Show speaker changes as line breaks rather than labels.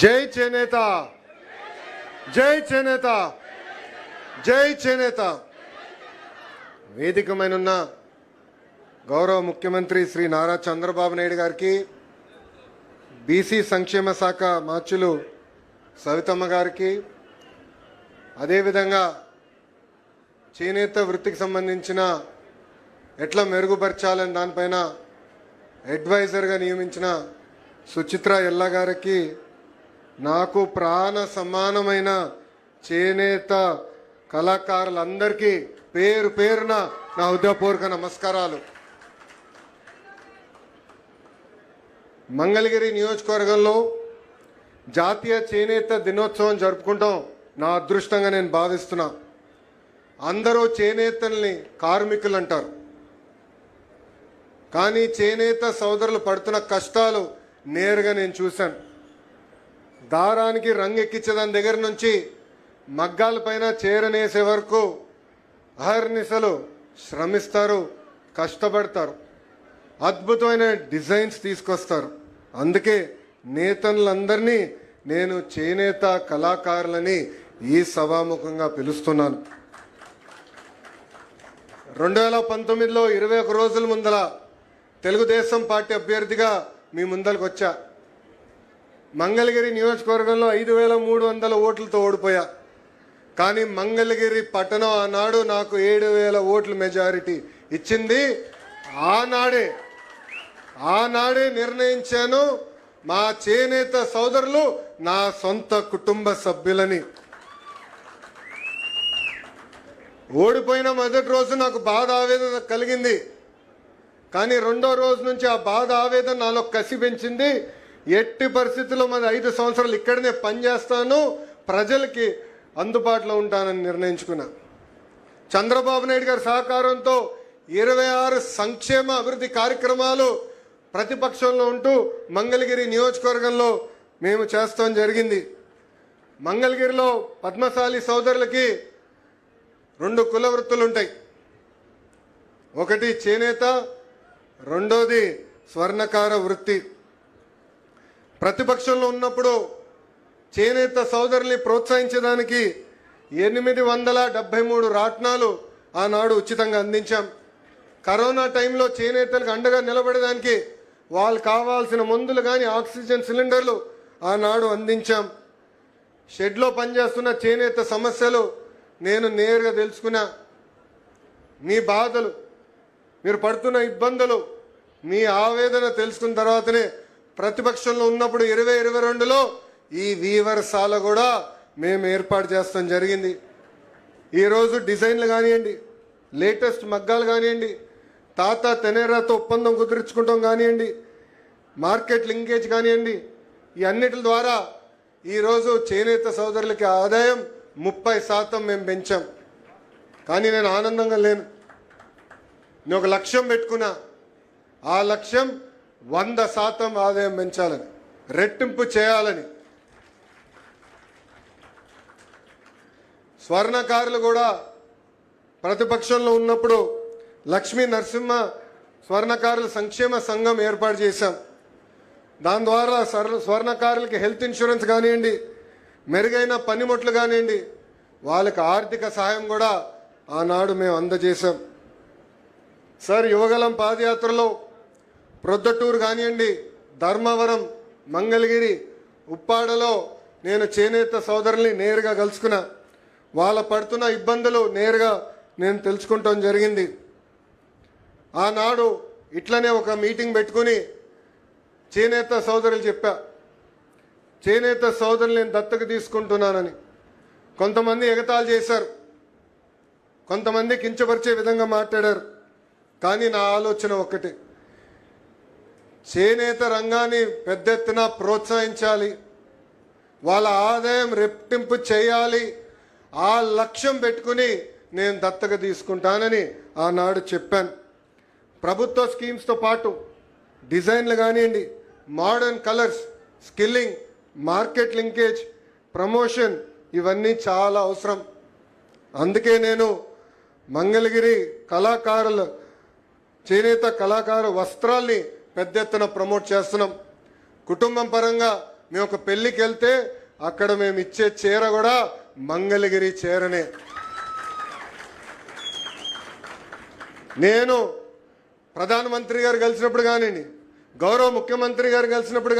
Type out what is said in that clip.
జై చేనేత. జై చేనేత. జై చేనేత. వేదికమైనున్న గౌరవ ముఖ్యమంత్రి శ్రీ నారా చంద్రబాబు నాయుడు గారికి బీసీ సంక్షేమ శాఖ మార్చులు సవితమ్మ గారికి అదేవిధంగా చేనేత వృత్తికి సంబంధించిన ఎట్లా మెరుగుపరచాలని దానిపైన అడ్వైజర్గా నియమించిన సుచిత్ర ఎల్ల గారికి నాకు ప్రాణ సమానమైన చేనేత కళాకారులందరికీ పేరు పేరున నా హృదయపూర్వక నమస్కారాలు. మంగళగిరి నియోజకవర్గంలో జాతీయ చేనేత దినోత్సవం జరుపుకుంటాం నా అదృష్టంగా నేను భావిస్తున్నా. అందరూ చేనేతల్ని కార్మికులు అంటారు కానీ చేనేత సోదరులు పడుతున్న కష్టాలు నేరుగా నేను చూశాను. దారానికి రంగు ఎక్కించేదాని దగ్గర నుంచి మగ్గాల పైన చేరనేసే వరకు అహర్నిశలు శ్రమిస్తారు కష్టపడతారు. అద్భుతమైన డిజైన్స్ తీసుకొస్తారు. అందుకే నేతలందరినీ నేను చేనేత కళాకారులని ఈ సభాముఖంగా పిలుస్తున్నాను. రెండు వేల పంతొమ్మిదిలో ఇరవై ఒక రోజుల ముందల తెలుగుదేశం పార్టీ అభ్యర్థిగా మీ ముందరకు వచ్చా మంగళగిరి నియోజకవర్గంలో ఐదు వేల మూడు వందల ఓట్లతో ఓడిపోయా. కానీ మంగళగిరి పట్టణం ఆనాడు నాకు ఏడు వేల ఓట్ల మెజారిటీ ఇచ్చింది. ఆనాడే ఆనాడే నిర్ణయించాను. మా చేనేత సోదరులు నా సొంత కుటుంబ సభ్యులని. ఓడిపోయిన మొదటి రోజు నాకు బాధ ఆవేదన కలిగింది. కానీ రెండో రోజు నుంచి ఆ బాధ ఆవేదన నాలో కసి పెంచింది. ఎట్టి పరిస్థితుల్లో మరి ఐదు సంవత్సరాలు ఇక్కడనే పనిచేస్తాను ప్రజలకి అందుబాటులో ఉంటానని నిర్ణయించుకున్నా. చంద్రబాబు నాయుడు గారి సహకారంతో ఇరవై ఆరు సంక్షేమ అభివృద్ధి కార్యక్రమాలు ప్రతిపక్షంలో ఉంటూ మంగళగిరి నియోజకవర్గంలో మేము చేస్తాం జరిగింది. మంగళగిరిలో పద్మశాలి సోదరులకి రెండు కుల వృత్తులు ఉంటాయి. ఒకటి చేనేత రెండోది స్వర్ణకార వృత్తి. ప్రతిపక్షంలో ఉన్నప్పుడు చేనేత సోదరుల్ని ప్రోత్సహించడానికి ఎనిమిది వందల డెబ్బై మూడు రాట్నాలు ఆనాడు ఉచితంగా అందించాం. కరోనా టైంలో చేనేతలకు అండగా నిలబడడానికి వాళ్ళు కావాల్సిన మందులు కానీ ఆక్సిజన్ సిలిండర్లు ఆనాడు అందించాం. షెడ్లో పనిచేస్తున్న చేనేత సమస్యలు నేను నేరుగా తెలుసుకున్నా. మీ బాధలు మీరు పడుతున్న ఇబ్బందులు మీ ఆవేదన తెలుసుకున్న తర్వాతనే ప్రతిపక్షంలో ఉన్నప్పుడు ఇరవై ఇరవై రెండులో ఈ వీవర్సాల కూడా మేము ఏర్పాటు చేస్తాం జరిగింది. ఈరోజు డిజైన్లు కానివ్వండి లేటెస్ట్ మగ్గాలు కానివ్వండి తాత తెనేరాతో ఒప్పందం కుదుర్చుకుంటాం కానివ్వండి మార్కెట్ లింకేజ్ కానివ్వండి ఈ అన్నిటి ద్వారా ఈరోజు చేనేత సోదరులకి ఆదాయం ముప్పై శాతం మేము పెంచాం. కానీ నేను ఆనందంగా లేను. నేను ఒక లక్ష్యం పెట్టుకున్నా. ఆ లక్ష్యం వంద శాతం ఆదాయం పెంచాలని రెట్టింపు చేయాలని. స్వర్ణకారులు కూడా ప్రతిపక్షంలో ఉన్నప్పుడు లక్ష్మీ నరసింహ స్వర్ణకారుల సంక్షేమ సంఘం ఏర్పాటు చేశాం. దాని ద్వారా స్వర్- స్వర్ణకారులకి హెల్త్ ఇన్సూరెన్స్ కానివ్వండి మెరుగైన పనిముట్లు కానివ్వండి వాళ్ళకి ఆర్థిక సహాయం కూడా ఆనాడు మేము అందజేశాం. సార్ యువగలం పాదయాత్రలో ప్రొద్దటూరు కానివ్వండి ధర్మవరం మంగళగిరి ఉప్పాడలో నేను చేనేత సోదరుల్ని నేరుగా కలుసుకున్నా వాళ్ళ పడుతున్న ఇబ్బందులు నేరుగా నేను తెలుసుకుంటాం జరిగింది. ఆనాడు ఇట్లనే ఒక మీటింగ్ పెట్టుకుని చేనేత సోదరులు చెప్పా చేనేత సోదరులు నేను దత్తకు తీసుకుంటున్నానని. కొంతమంది ఎగతాళి చేశారు కొంతమంది కించపరిచే విధంగా మాట్లాడారు కానీ నా ఆలోచన ఒక్కటే. చేనేత రంగాన్ని పెద్ద ఎత్తున ప్రోత్సహించాలి. వాళ్ళ ఆదాయం రెట్టింపు చేయాలి. ఆ లక్ష్యం పెట్టుకుని నేను దత్తగా తీసుకుంటానని ఆనాడు చెప్పాను. ప్రభుత్వ స్కీమ్స్తో పాటు డిజైన్లు కానివ్వండి modern colours skilling market linkage promotion ఇవన్నీ చాలా అవసరం. అందుకే నేను మంగళగిరి కళాకారుల చేనేత కళాకారు వస్త్రాల్ని పెద్ద ఎత్తున ప్రమోట్ చేస్తున్నాం. కుటుంబం పరంగా మేము ఒక పెళ్ళికి వెళ్తే అక్కడ మేము ఇచ్చే చీర కూడా మంగళగిరి చీరనే. నేను ప్రధానమంత్రి గారు కలిసినప్పుడు కానివ్వండి గౌరవ ముఖ్యమంత్రి గారు కలిసినప్పుడు